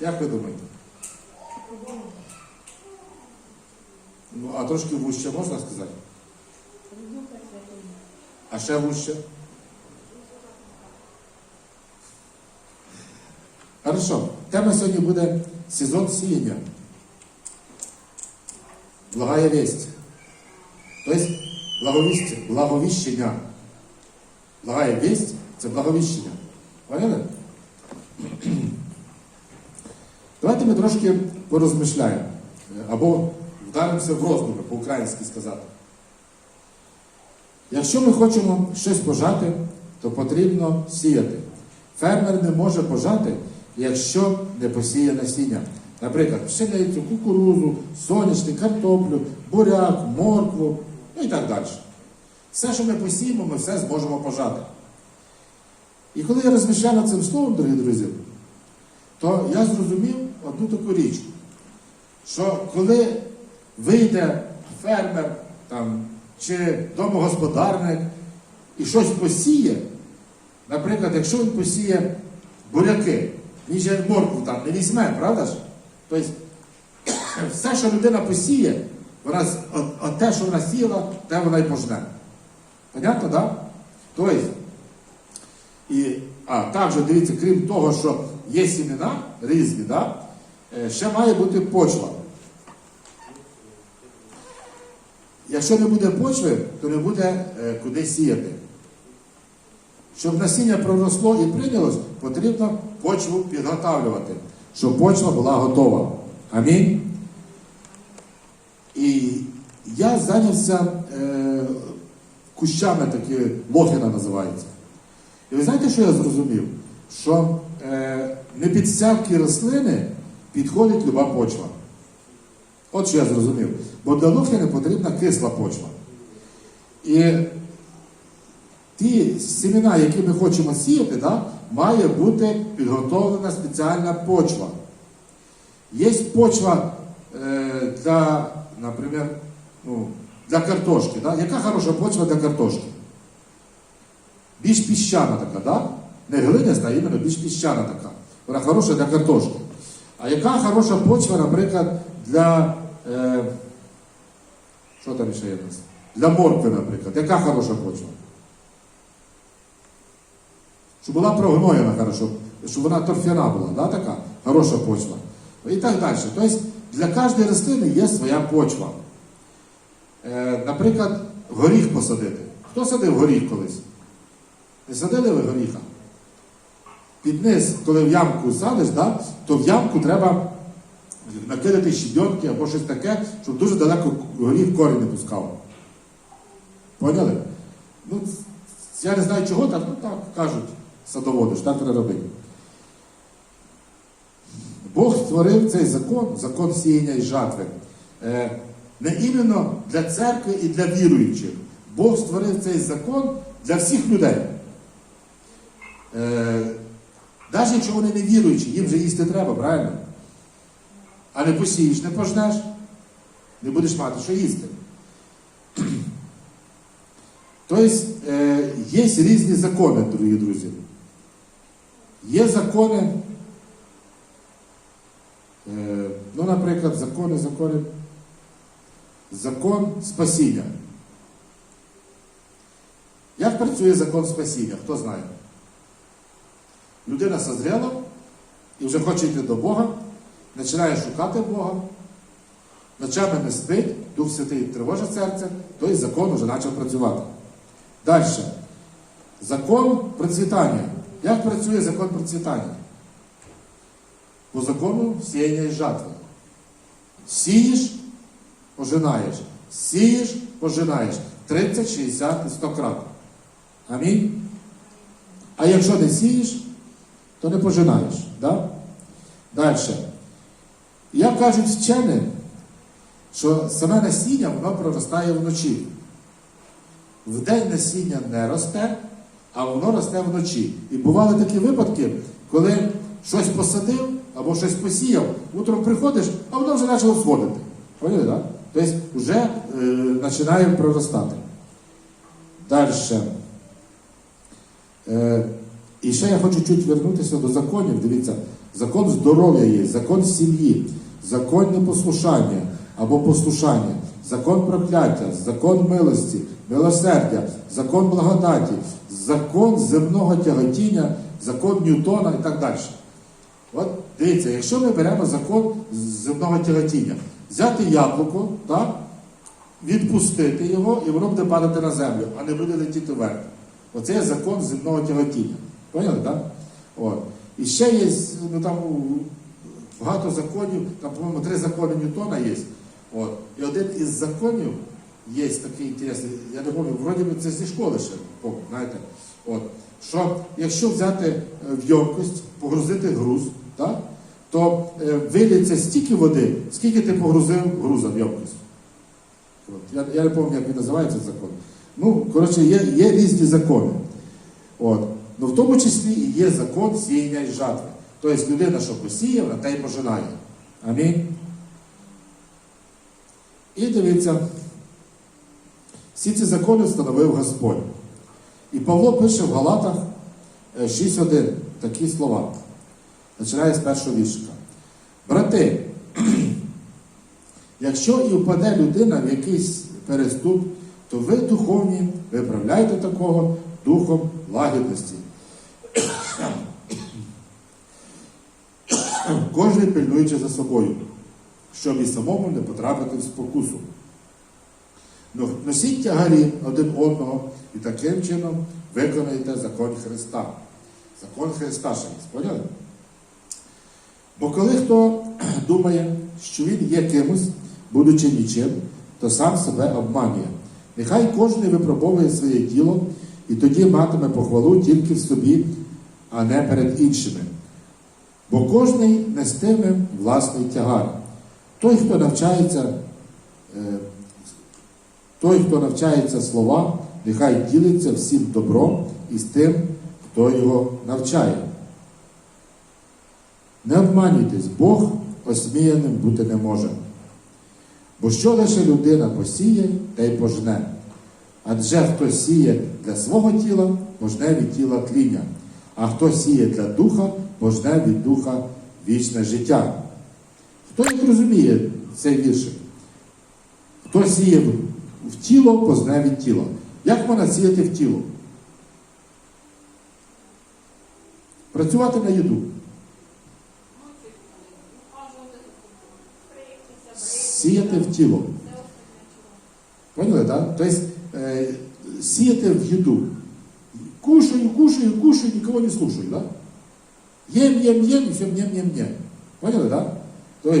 Як ви думаєте? Ну, а трошки вуще можна сказати? А ще вуще? Хорошо. Тема сьогодні буде сезон сіяння. Благая весть. Тобто благовістя, благовіщення. Благая весть це благовіщення. Поняли? Давайте ми трошки порозмишляємо. Або вдаримося в роздуми, по-українськи сказати. Якщо ми хочемо щось пожати, то потрібно сіяти. Фермер не може пожати, якщо не посіє насіння. Наприклад, пшеницю, кукурузу, соняшник, картоплю, буряк, моркву, ну і так далі. Все, що ми посіємо, ми все зможемо пожати. І коли я розмішляв над цим словом, дорогі друзі, то я зрозумів одну таку річ, що коли вийде фермер там, чи домогосподарник і щось посіє, наприклад, якщо він посіє буряки, він же моркву там не візьме, правда ж? Тобто все, що людина посіє, вона, от, от те, що вона сіяла, те вона й пожне. Понятно, так? Да? Тобто, а також дивіться, крім того, що є сімена різні, да? Е, ще має бути почва. Якщо не буде почви, то не буде е, куди сіяти. Щоб насіння проросло і прийнялось, потрібно почву підготавлювати, щоб почва була готова. Амінь. І я зайнявся е, кущами такі, лохина називається. І ви знаєте, що я зрозумів? Що е, не під рослини підходить люба почва. От що я зрозумів. Бо для лохини потрібна кисла почва. І ті семена, які ми хочемо сіяти, да, має бути підготовлена спеціальна почва. Є почва е, для, наприклад, ну, для картошки. Да? Яка хороша почва для картошки? Більш піщана така, да? не глиняста, а іменно більш піщана така. Вона хороша для картошки. А яка хороша почва, наприклад, для. Е, що там ще є нас? Для моркви, наприклад. Яка хороша почва? Щоб була прогноєна хорошо, щоб вона торфяна була, да, така хороша почва. І так далі. Тобто для кожної рослини є своя почва. Е, наприклад, горіх посадити. Хто садив горіх колись? Не садили ви горіха? Під низ, коли в ямку садиш, да, то в ямку треба накидати щебенки або щось таке, щоб дуже далеко горіх корінь не пускав. Поняли? Ну, я не знаю чого, так, ну так кажуть садоводи, що так треба робити. Бог створив цей закон, закон сіяння і жатви, е, не іменно для церкви і для віруючих. Бог створив цей закон для всіх людей. Навіть якщо вони не віруючі, їм вже їсти треба, правильно? А не посієш, не пожнеш, не будеш мати що їсти. Тобто е, є різні закони, дорогі друзі. Є закони, е, ну, наприклад, закони, закони, закон спасіння. Як працює закон спасіння? Хто знає? Людина созріла і вже хоче йти до Бога, починає шукати Бога, ночами не спить, Дух Святий тривожить серце, той закон вже почав працювати. Далі. Закон процвітання. Як працює закон процвітання? По закону сіяння і жатви. Сієш, пожинаєш. Сієш, пожинаєш. 30, 60 і 100 крат. Амінь. А якщо не сієш, то не пожинаєш. Да? Далі. Як кажуть вчені, що саме насіння воно проростає вночі. Вдень насіння не росте, а воно росте вночі. І бували такі випадки, коли щось посадив або щось посіяв, утром приходиш, а воно вже почало сходити. Поняли, так? Тобто вже е, починає проростати. Далі. І ще я хочу чуть вернутися до законів. Дивіться, закон здоров'я є, закон сім'ї, закон непослушання або послушання, закон прокляття, закон милості, милосердя, закон благодаті, закон земного тяготіння, закон Ньютона і так далі. От дивіться, якщо ми беремо закон земного тяготіння, взяти яблуко, так, відпустити його, і воно буде падати на землю, а не буде летіти вверх. Оце є закон земного тяготіння. Поняли, так? От. І ще є ну, там, багато законів, там, по-моєму, три закони Ньютона є. От. І один із законів є такий інтересний, я не пам'ятаю, вроді би це зі школи ще, помню, знаєте. От. Що якщо взяти е, в ємкость, погрузити груз, так, то е, виліться стільки води, скільки ти погрузив груза в ємкость. От. Я, я не пам'ятаю, як він називається закон. Ну, коротше, є, є різні закони. От. Ну, в тому числі і є закон сіяння і жатви. Тобто людина, що посіяв, на те й пожинає. Амінь. І дивіться, всі ці закони встановив Господь. І Павло пише в Галатах е, 6.1 такі слова. Починає з першого віршика. Брати, якщо і впаде людина в якийсь переступ, то ви духовні виправляйте такого духом лагідності. Кожен пильнуючи за собою, щоб і самому не потрапити в спокусу. Носіть тягарі один одного і таким чином виконуєте закон Христа. Закон Христа ще раз, поняли? Бо коли хто думає, що він є кимось, будучи нічим, то сам себе обманює. Нехай кожен випробовує своє тіло і тоді матиме похвалу тільки в собі, а не перед іншими. Бо кожний нестиме власний тягар. Той, хто навчається, е, той, хто навчається слова, нехай ділиться всім добром із тим, хто його навчає. Не обманюйтесь, Бог осміяним бути не може. Бо що лише людина посіє, та й пожне. Адже хто сіє для свого тіла, пожне від тіла тління, а хто сіє для духа, пожне від духа вічне життя. Хто як розуміє цей віршик? Хто сіє в- тіло, позне від тіла. Як можна сіяти в тіло? Працювати на їду. Сіяти в тіло. Поняли, так? Тобто е, сіяти в їду. Кушаю, кушаю, кушаю, никого не слушаю, да? Ем, ем, ем, і все нєм, нєм, нєм. Поняли, так? Тобто,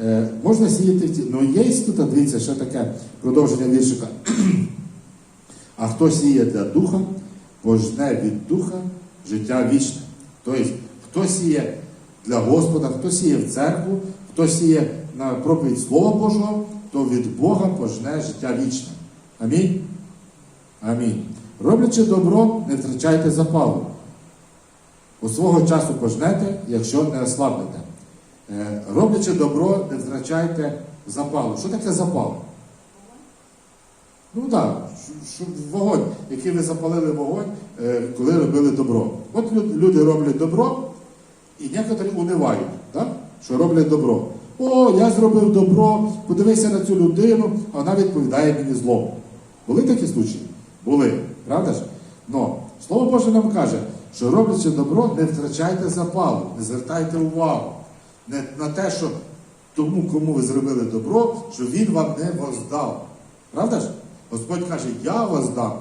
е, можна сіяти в тіло. Ну, є тут, дивіться, ще таке продовження віршика. А хто сіє для духа, пожне від духа життя вічне. Тобто, хто сіє для Господа, хто сіє в церкву, хто сіє на проповідь Слова Божого, то від Бога пожне життя вічне. Амінь. Амінь. Роблячи добро, не втрачайте запалу. У свого часу пожнете, якщо не ослабнете. Е, Роблячи добро, не втрачайте запалу. Що таке запал? Ну так, щоб вогонь, який ви запалили вогонь, е, коли робили добро. От люди роблять добро, і некоторі унивають, так? що роблять добро. О, я зробив добро, подивися на цю людину, а вона відповідає мені злом. Були такі случаї? Були, правда ж? Но Слово Боже нам каже, що роблячи добро, не втрачайте запалу, не звертайте увагу не на те, що тому, кому ви зробили добро, що він вам не воздав. Правда ж? Господь каже, я воздам.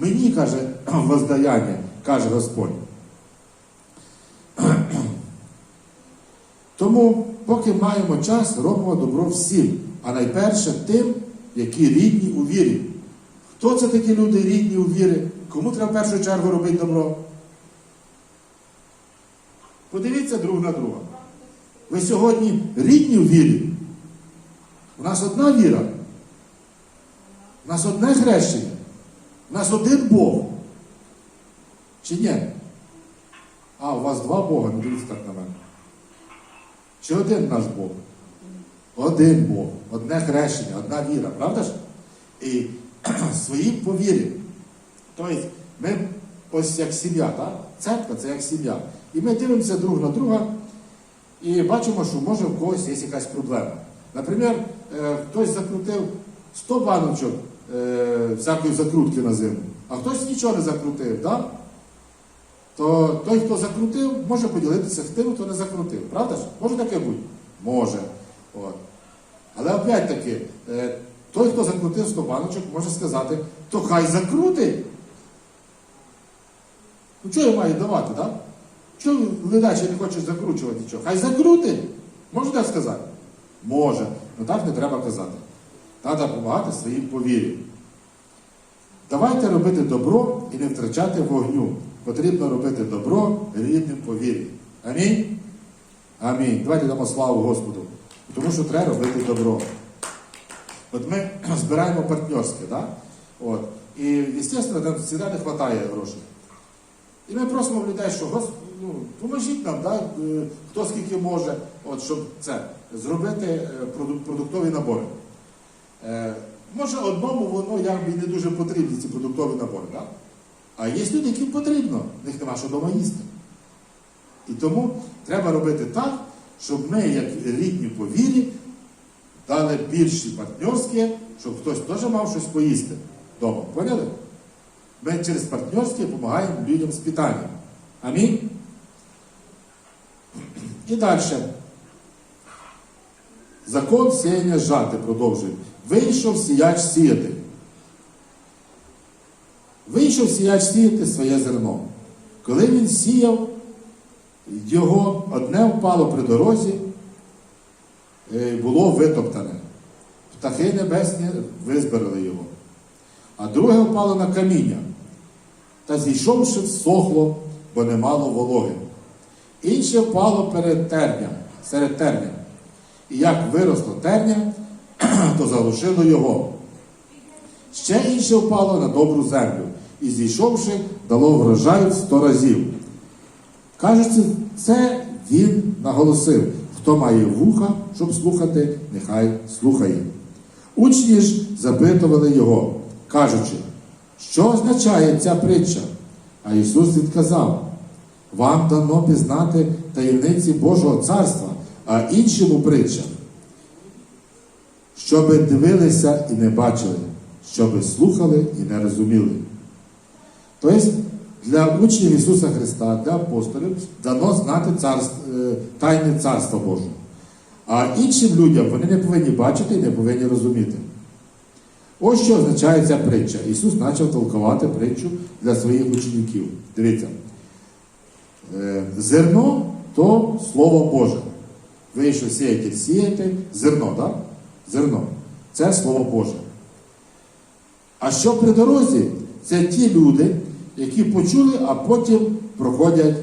Мені каже воздаяння, каже Господь. Тому, поки маємо час, робимо добро всім, а найперше тим, які рідні у вірі. Хто це такі люди рідні у вірі? Кому треба в першу чергу робити добро? Подивіться друг на друга. Ви сьогодні рідні у вірі. У нас одна віра. У нас одне хрещення. У нас один Бог. Чи ні? А, у вас два Бога, не дивіться так на мене. Чи один наш Бог? Один Бог, одне хрещення, одна віра, правда ж? І своїм по вірі. Тобто ми ось як сім'я, так? Церква це як сім'я. І ми дивимося друг на друга і бачимо, що може в когось є якась проблема. Наприклад, е, хтось закрутив 100 баночок е, всякої закрутки на зиму, а хтось нічого не закрутив, так? то той, хто закрутив, може поділитися з тим, хто не закрутив. Правда ж? Може таке бути? Може. От. Але опять-таки, е, той, хто закрутив 100 баночок, може сказати, то хай закрутить. Ну чого я маю давати, так? Чого глядачі не хочуть закручувати нічого? Хай закрутить. Може так сказати? Може. Ну так не треба казати. Треба допомагати своїм повір'ям. Давайте робити добро і не втрачати вогню. Потрібно робити добро рідним повір'ям. Амінь? Амінь. Давайте дамо славу Господу. Тому що треба робити добро. От ми збираємо партнерське, да? От. І, звісно, нам завжди не вистачає грошей. І ми просимо людей, що «Гос- ну, нам, да? е, хто скільки може, от, щоб це, зробити е, продуктові набори. Е, може, одному воно якби не дуже потрібні, ці продуктові набори. Да? А є люди, яким потрібно, в них нема що вдома їсти. І тому треба робити так, щоб ми, як рідні по вірі, дали більші партнерські, щоб хтось теж мав щось поїсти вдома. Поняли? Ми через партнерське допомагаємо людям з питанням. Амінь. І далі. Закон сіяння жати продовжує. Вийшов сіяч сіяти. Вийшов сіяч сіяти своє зерно. Коли він сіяв, його одне впало при дорозі, е, було витоптане. Птахи небесні визбирали його. А друге впало на каміння. Та зійшовши, всохло, бо не мало вологи. Інше впало перед терням, серед терня. І як виросло терня, то заглушило його. Ще інше впало на добру землю, і зійшовши, дало врожай сто разів. Кажеться, це він наголосив. Хто має вуха, щоб слухати, нехай слухає. Учні ж запитували його, кажучи, що означає ця притча? А Ісус відказав: вам дано пізнати таємниці Божого царства, а іншому притчам, щоби дивилися і не бачили, щоби слухали і не розуміли. Тобто для учнів Ісуса Христа, для апостолів дано знати е, тайни Царства Божого. А іншим людям вони не повинні бачити і не повинні розуміти. Ось що означає ця притча. Ісус почав толкувати притчу для своїх учнів. Дивіться. Е, Зерно то Слово Боже. Вийшов сіяти, сіяти зерно, так? Зерно. Це Слово Боже. А що при дорозі? Це ті люди, які почули, а потім проходять,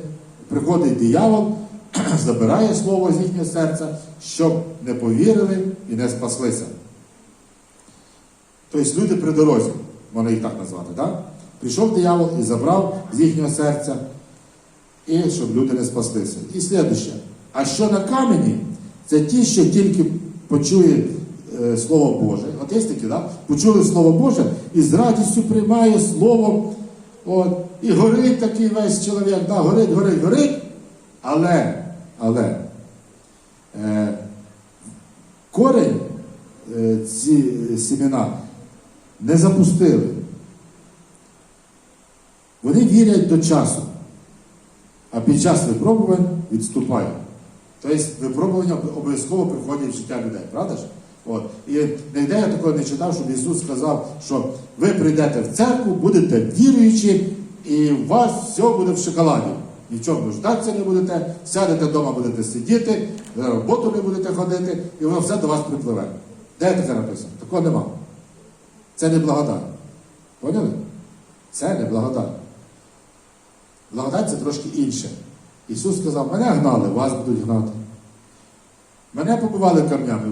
приходить диявол, забирає слово з їхнього серця, щоб не повірили і не спаслися. Тобто люди при дорозі, можна їх так назвати, так? Прийшов диявол і забрав з їхнього серця, і щоб люди не спаслися. І слідуще. А що на камені, це ті, що тільки почує е, Слово Боже. От є такі, да? почули Слово Боже і з радістю приймає Слово. От, і горить такий весь чоловік, да, горить, горить, горить. Але, але е, корень е, ці сімена не запустили. Вони вірять до часу, а під час випробувань відступають. Тобто випробування обов'язково приходять в життя людей, правда ж? От. І ніде я такого не читав, щоб Ісус сказав, що ви прийдете в церкву, будете віруючі, і у вас все буде в шоколаді. Нічого нуждатися не будете, сядете вдома, будете сидіти, на роботу не будете ходити, і воно все до вас припливе. Де таке написано? Такого нема. Це не благодать. Поняли? Це не благодать. Благодать це трошки інше. Ісус сказав, мене гнали, вас будуть гнати. Мене побивали камнями,